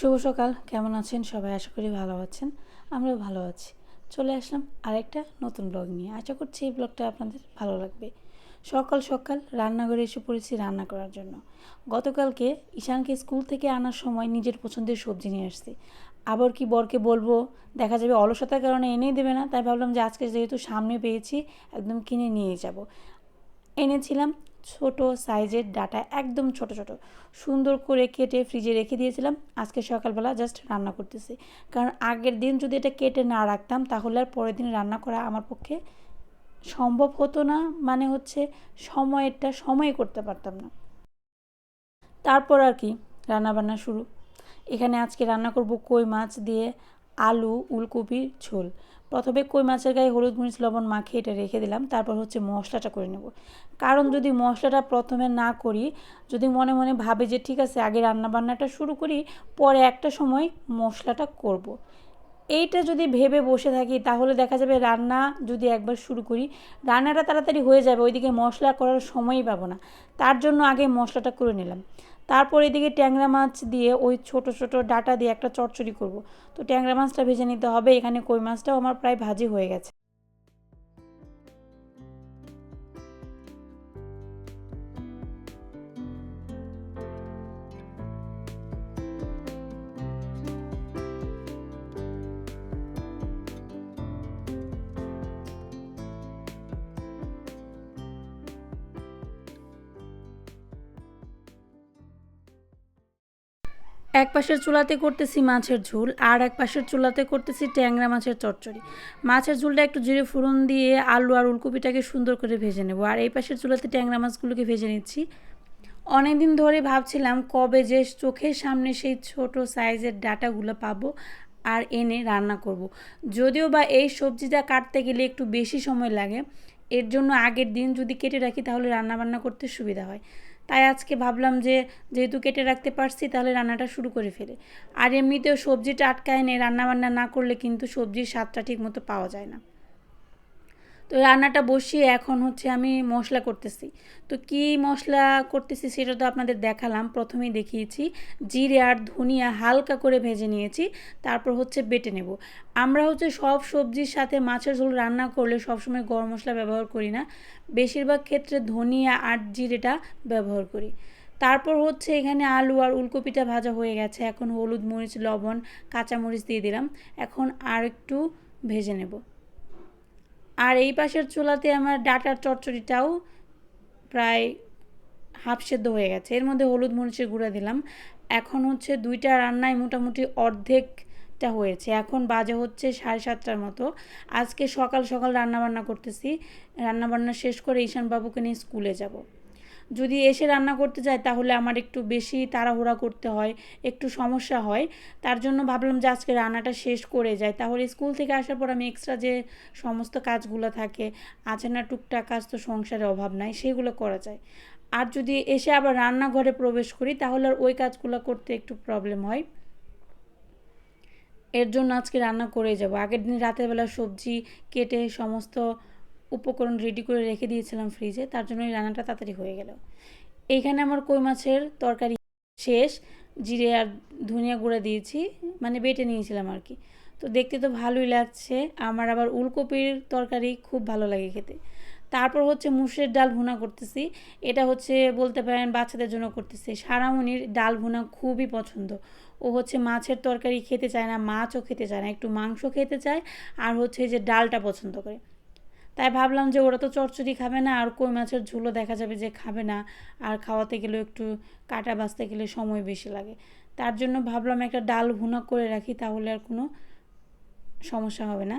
শুভ সকাল, কেমন আছেন? সবাই আশা করি ভালো আছেন, আমরাও ভালো আছি। চলে আসলাম আরেকটা নতুন ব্লগ নিয়ে। আশা করছি এই ব্লগটা আপনাদের ভালো লাগবে। সকাল সকাল রান্নাঘরে এসে পড়েছি রান্না করার জন্য। গতকালকে ঈশানকে স্কুল থেকে আনার সময় নিজের পছন্দের সবজি নিয়ে আসছি। আবার কি বরকে বলব, দেখা যাবে অলসতার কারণে এনেই দেবে না, তাই ভাবলাম যে আজকে যেহেতু সামনে পেয়েছি, একদম কিনে নিয়ে যাব। এনেছিলাম ছোট সাইজের ডাটা একদম ছোট ছোট। সুন্দর করে কেটে ফ্রিজে রেখে দিয়েছিলাম। আজকে সকালবেলা জাস্ট রান্না করতেছি। কারণ আগের দিন যদি এটা কেটে না রাখতাম, তাহলে আর পরের দিন রান্না করা আমার পক্ষে সম্ভব হতো না। মানে হচ্ছে সময়টা সময় করতে পারতাম না। তারপর আর কি রান্নাবান্না শুরু। এখানে আজকে রান্না করব কই মাছ দিয়ে আলু উলকপির ঝোল। প্রথমে কই মাছের গায়ে হলুদ, মরিচ, লবণ মাখিয়ে এটা রেখে দিলাম, তারপর হচ্ছে মশলাটা করে নেব। কারণ যদি মশলাটা প্রথমে না করি, যদি মনে মনে ভাবে যে ঠিক আছে, আগে রান্নাবান্নাটা শুরু করি, পরে একটা সময় মশলাটা করব। এইটা যদি ভেবে বসে থাকি, তাহলে দেখা যাবে রান্না যদি একবার শুরু করি, রান্নাটা তাড়াতাড়ি হয়ে যাবে, ওইদিকে মশলা করার সময়ই পাবো না। তার জন্য আগে মশলাটা করে নিলাম। তারপর এদিকে ট্যাংরা মাছ দিয়ে ওই ছোট ছোট ডাটা দিয়ে একটা চচ্চড়ি করব। তো ট্যাংরা মাছটা ভেজে নিতে হবে। এখানে কই মাছটাও আমার প্রায় ভাজি হয়ে গেছে। এক পাশের চুলাতে করতেছি মাছের ঝোল, আর এক পাশের চুলাতে করতেছি ট্যাংরা মাছের চচ্চড়ি। মাছের ঝোলটা একটু জিরে ফোড়ন দিয়ে আলু আর উলকপিটাকে সুন্দর করে ভেজে নেব। আর এই পাশের চুলাতে ট্যাংরা মাছগুলোকে ভেজে নিচ্ছি। অনেক দিন ধরে ভাবছিলাম কবে যে চোখের সামনে সেই ছোট সাইজের ডাটাগুলো পাবো আর এনে রান্না করব। যদিও বা এই সবজিটা কাটতে গেলে একটু বেশি সময় লাগে, এর জন্য আগের দিন যদি কেটে রাখি তাহলে রান্না বান্না করতে সুবিধা হয়। তাই আজকে ভাবলাম যে যেহেতু কেটে রাখতে পারছি, তাহলে রান্নাটা শুরু করে ফেলে। আর এমনিতেও সবজিটা আটকায় নেই রান্নাবান্না না করলে কিন্তু সবজির স্বাদটা ঠিক মতো পাওয়া যায় না। তো রান্নাটা বসিয়ে এখন হচ্ছে আমি মশলা করতেছি। তো কি মশলা করতেছি সেটা তো আপনাদের দেখালাম, প্রথমেই দেখিয়েছি। জিরে আর ধনিয়া হালকা করে ভেজে নিয়েছি, তারপর হচ্ছে বেটে নেব। আমরা হচ্ছে সব সবজির সাথে মাছের ঝোল রান্না করলে সবসময় গরম মশলা ব্যবহার করি না। বেশিরভাগ ক্ষেত্রে ধনিয়া আর জিরেটা ব্যবহার করি। তারপর হচ্ছে এখানে আলু আর উলকপিটা ভাজা হয়ে গেছে। এখন হলুদ মরিচ, লবণ, কাঁচামরিচ দিয়ে দিলাম। এখন আর একটু ভেজে নেব। আর এই পাশের চুলাতে আমার ডাটার চচ্চড়িটাও প্রায় হাফ সেদ্ধ হয়ে গেছে। এর মধ্যে হলুদ মরিচের গুঁড়া দিলাম। এখন হচ্ছে দুইটা রান্নায় মোটামুটি অর্ধেকটা হয়েছে। এখন বাজে হচ্ছে সাড়ে সাতটার মতো। আজকে সকাল সকাল রান্নাবান্না করতেছি। রান্নাবান্না শেষ করে ঈশানবাবুকে নিয়ে স্কুলে যাব। যদি এসে রান্না করতে যাই তাহলে আমার একটু বেশি তাড়াহুড়া করতে হয়, একটু সমস্যা হয়। তার জন্য ভাবলাম যে আজকে রান্নাটা শেষ করে যায় তাহলে স্কুল থেকে আসার পর আমি এক্সট্রা যে সমস্ত কাজগুলো থাকে, আছে না টুকটাক কাজ তো সংসারে অভাব নাই, সেগুলো করা যায়। আর যদি এসে আবার রান্নাঘরে প্রবেশ করি, তাহলে আর ওই কাজগুলো করতে একটু প্রবলেম হয়। এর জন্য আজকে রান্না করে যাব। আগের দিন রাতের বেলা সবজি কেটে সমস্ত উপকরণ রেডি করে রেখে দিয়েছিলাম ফ্রিজে তার জন্য এই রান্নাটা তাড়াতাড়ি হয়ে গেল। এইখানে আমার কই মাছের তরকারি শেষ, জিরে আর ধনিয়া গুঁড়া দিয়েছি মানে বেটে নিয়েছিলাম আর কি। তো দেখতে তো ভালোই লাগছে, আমার আবার উলকপির তরকারি খুব ভালো লাগে খেতে। তারপর হচ্ছে মুসের ডাল ভুনা করতেছি, এটা হচ্ছে বলতে পারেন বাচ্চাদের জন্য করতেছি। সারামণির ডাল ভুনা খুবই পছন্দ। ও হচ্ছে মাছের তরকারি খেতে চায় না, মাছও খেতে চায় না, একটু মাংস খেতে চায়, আর হচ্ছে যে ডালটা পছন্দ করে। তাই ভাবলাম যে ওরা তো চচ্চড়ি খাবে না, আর কই মাছের ঝুলো দেখা যাবে যে খাবে না। আর খাওয়াতে গেলেও একটু কাটা বাঁচতে গেলে সময় বেশি লাগে। তার জন্য ভাবলাম একটা ডাল ভুনা করে রাখি, তাহলে আর কোনো সমস্যা হবে না।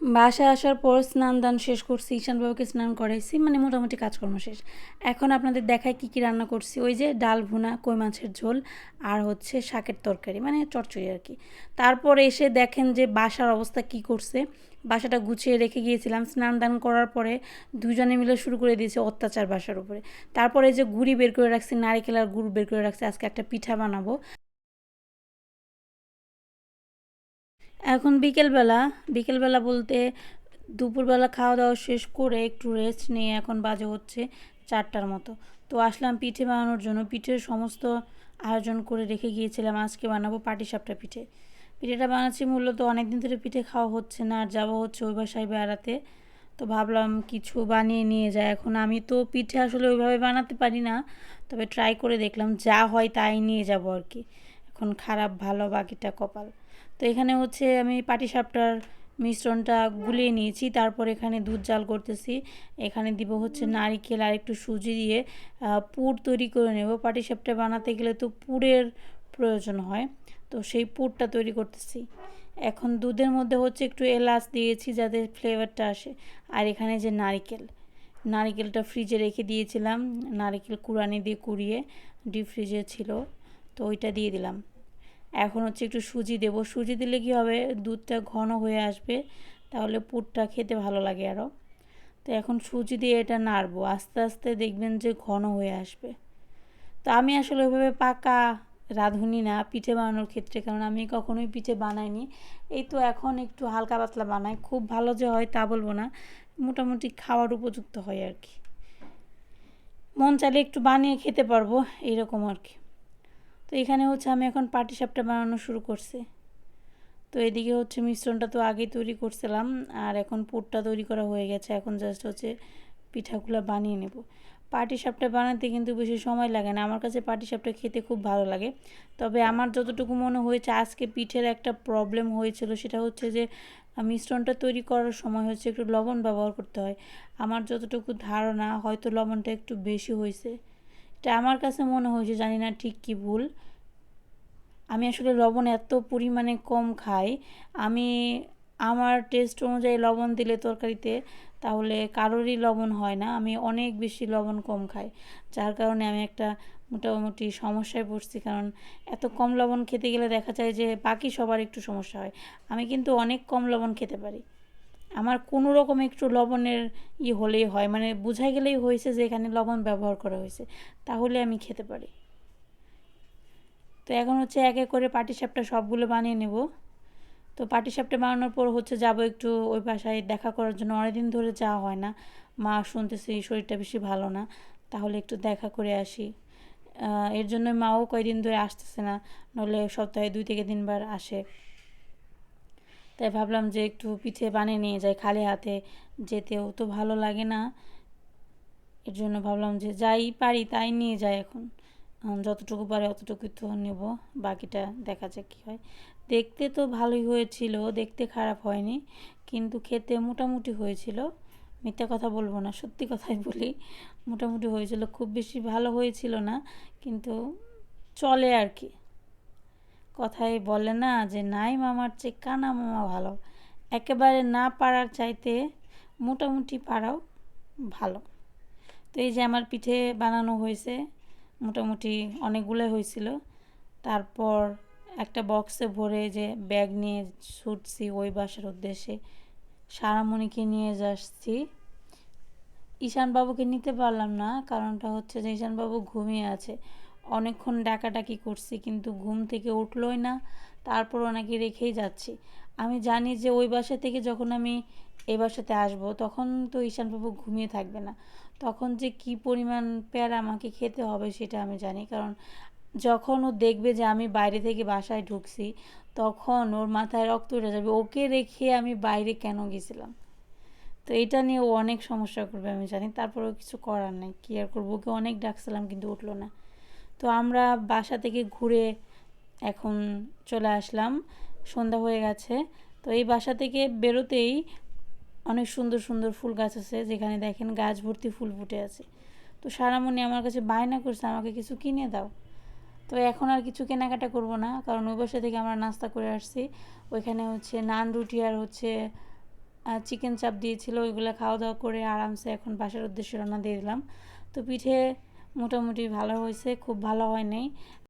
বাসায় আসার পর স্নান দান শেষ করছি, ঈশান বাবুকে স্নান করাইছি মানে মোটামুটি কাজকর্ম শেষ। এখন আপনাদের দেখায় কী কী রান্না করছি, ওই যে ডাল ভুনা, কই মাছের ঝোল আর হচ্ছে শাকের তরকারি মানে চচ্চড়ি আর কি। তারপর এসে দেখেন যে বাসার অবস্থা কি করছে, বাসাটা গুছিয়ে রেখে গিয়েছিলাম, স্নান দান করার পরে দুজনে মিলে শুরু করে দিয়েছে অত্যাচার বাসার উপরে। তারপরে যে গুড়ি বের করে রাখছি, নারিকেল আর গুড় বের করে রাখছি, আজকে একটা পিঠা বানাবো। এখন বিকেলবেলা বিকেলবেলা বলতে দুপুরবেলা খাওয়া দাওয়া শেষ করে একটু রেস্ট নিয়ে এখন বাজে হচ্ছে চারটার মতো। তো আসলাম পিঠে বানানোর জন্য। পিঠের সমস্ত আয়োজন করে রেখে গিয়েছিলাম। আজকে বানাবো পাটিসাপটা পিঠে। পিঠেটা বানাচ্ছি মূলত অনেক দিন ধরে পিঠে খাওয়া হচ্ছে না, আর যাব হচ্ছে ওই বাসায় বেড়াতে। তো ভাবলাম কিছু বানিয়ে নিয়ে যায় এখন আমি তো পিঠে আসলে ওইভাবে বানাতে পারি না, তবে ট্রাই করে দেখলাম যা হয় তাই নিয়ে যাব আর কি। এখন খারাপ, ভালো বাকিটা কপাল। তো এখানে হচ্ছে আমি পাটিসাপটার মিশ্রণটা গুলিয়ে নিয়েছি, তারপর এখানে দুধ জাল করতেছি। এখানে দিব হচ্ছে নারিকেল আর একটু সুজি দিয়ে পুর তৈরি করে নেব। পাটিসাপটা বানাতে গেলে তো পুরের প্রয়োজন হয়, তো সেই পুরটা তৈরি করতেছি। এখন দুধের মধ্যে হচ্ছে একটু এলাচ দিয়েছি যাতে ফ্লেভারটা আসে। আর এখানে যে নারিকেল, নারিকেলটা ফ্রিজে রেখে দিয়েছিলাম। নারিকেল কুড়ানি দিয়ে কুড়িয়ে ডিপ ফ্রিজে ছিল। তো ওইটা দিয়ে দিলাম। এখন হচ্ছে একটু সুজি দেব। সুজি দিলে কি হবে? দুধটা ঘন হয়ে আসবে। তাহলে পুরটা খেতে ভালো লাগে আরও তো এখন সুজি দিয়ে এটা নাড়বো। আস্তে আস্তে দেখবেন যে ঘন হয়ে আসবে। তো আমি আসলে ওইভাবে পাকা রাঁধুনি না, পিঠে বানানোর ক্ষেত্রে। কারণ আমি কখনোই পিঠে বানাইনি। এই তো এখন একটু হালকা পাতলা বানাই। খুব ভালো যে হয় তা বলব না। মোটামুটি খাওয়ার উপযুক্ত হয় আর কি। মন চাইলে একটু বানিয়ে খেতে পারব। এইরকম আর কি। তো এখানে হচ্ছে আমি এখন পাটিসাপটা বানানো শুরু করছি। তো এদিকে হচ্ছে মিশ্রণটা তো আগেই তৈরি করছিলাম, আর এখন পুরটা তৈরি করা হয়ে গেছে। এখন জাস্ট হচ্ছে পিঠাগুলো বানিয়ে নেব। পাটিসাপটা বানাতে কিন্তু বেশি সময় লাগে না। আমার কাছে পাটিসাপটা খেতে খুব ভালো লাগে। তবে আমার যতটুকু মনে হয়েছে, আজকে পিঠের একটা প্রবলেম হয়েছিল, সেটা হচ্ছে যে মিশ্রণটা তৈরি করার সময় হচ্ছে একটু লবণ ব্যবহার করতে হয়। আমার যতটুকু ধারণা, হয়তো লবণটা একটু বেশি হয়েছে। এটা আমার কাছে মনে হয়েছে, জানি না ঠিক কি ভুল। আমি আসলে লবণ এত পরিমাণে কম খাই। আমি, আমার টেস্ট অনুযায়ী লবণ দিলে তরকারিতে তাহলে কারোরই লবণ হয় না। আমি অনেক বেশি লবণ কম খাই। যার কারণে আমি একটা মোটামুটি সমস্যায় পড়ছি। কারণ এত কম লবণ খেতে গেলে দেখা যায় যে বাকি সবার একটু সমস্যা হয়। আমি কিন্তু অনেক কম লবণ খেতে পারি। আমার কোনো রকম একটু লবণের ই হলেই হয় মানে বোঝা গেলেই হয়েছে যে এখানে লবণ ব্যবহার করা হয়েছে, তাহলে আমি খেতে পারি। তো এখন হচ্ছে এক এক করে পাটিসাপটা সবগুলো বানিয়ে নেব। তো পাটিসাপটা বানানোর পর হচ্ছে যাব একটু ওই বাসায় দেখা করার জন্য, অনেকদিন ধরে যাওয়া হয় না। মা শুনতেছি শরীরটা বেশি ভালো না, তাহলে একটু দেখা করে আসি। এর জন্য মাও কয়দিন ধরে আসতেছে না, নইলে সপ্তাহে দুই থেকে তিনবার আসে। তাই ভাবলাম যে একটু পিঠে বানিয়ে নিয়ে যাই খালি হাতে। যেতেও তো ভালো লাগে না। এর জন্য ভাবলাম যে যাই পারি তাই নিয়ে যাই এখন। যতটুকু পারে অতটুকু তো নেব। বাকিটা দেখা যাক কী হয়। দেখতে তো ভালোই হয়েছিল, দেখতে খারাপ হয়নি। কিন্তু খেতে মোটামুটি হয়েছিল। মিথ্যা কথা বলব না, সত্যি কথাই বলি। মোটামুটি হয়েছিল। খুব বেশি ভালো হয়েছিল না। কিন্তু চলে আর কি। কথাই বলে না যে, নাই মামার চেয়ে কানা মামা ভালো। একেবারে না পারার চাইতে মোটামুটি পারাও ভালো। তো এই যে আমার পিঠে বানানো হয়েছে, মোটামুটি অনেকগুলো হয়েছিল। তারপর একটা বক্সে ভরে যে ব্যাগ নিয়ে ছুটছি ওই বাসার উদ্দেশ্যে। সারামণিকে নিয়ে যাচ্ছি। ঈশানবাবুকে নিতে পারলাম না, কারণটা হচ্ছে যে ঈশানবাবু ঘুমিয়ে আছে। অনেকক্ষণ ডাকাডাকি করছি, কিন্তু ঘুম থেকে উঠলোই না তারপর ওনাকে রেখেই যাচ্ছি। আমি জানি যে ওই বাসা থেকে যখন আমি এই বাসাতে আসব, তখন তো ঈশানবাবু ঘুমিয়ে থাকবে না। তখন যে কি পরিমাণ প্যারা আমাকে খেতে হবে সেটা আমি জানি, কারণ যখন ও দেখবে যে আমি বাইরে থেকে বাসায় ঢুকছি, তখন ওর মাথায় রক্ত উঠে যাবে, ওকে রেখে আমি বাইরে কেন গেছিলাম? তো এটা নিয়ে ও অনেক সমস্যা করবে আমি জানি, তারপরেও কিছু করার নেই, কী আর করব? ওকে অনেক ডাকছিলাম, কিন্তু উঠল না। তো আমরা বাসা থেকে ঘুরে এখন চলে আসলাম। সন্ধ্যা হয়ে গেছে। তো এই বাসা থেকে বেরোতেই অনেক সুন্দর সুন্দর ফুল গাছ আছে। যেখানে দেখেন গাছ ভর্তি ফুল ফুটে আছে। তো সারামণি আমার কাছে বায়না করছে, আমাকে কিছু কিনে দাও। তো এখন আর কিছু কেনাকাটা করব না, কারণ ওই বাসা থেকে আমরা নাস্তা করে আসছি। ওইখানে হচ্ছে নান রুটি আর হচ্ছে চিকেন চাপ দিয়েছিল। ওইগুলো খাওয়া দাওয়া করে আরামসে এখন বাসার উদ্দেশ্যে রওনা দিয়ে দিলাম। তো পিঠে মোটামুটি ভালো হয়েছে খুব ভালো হয় নাই।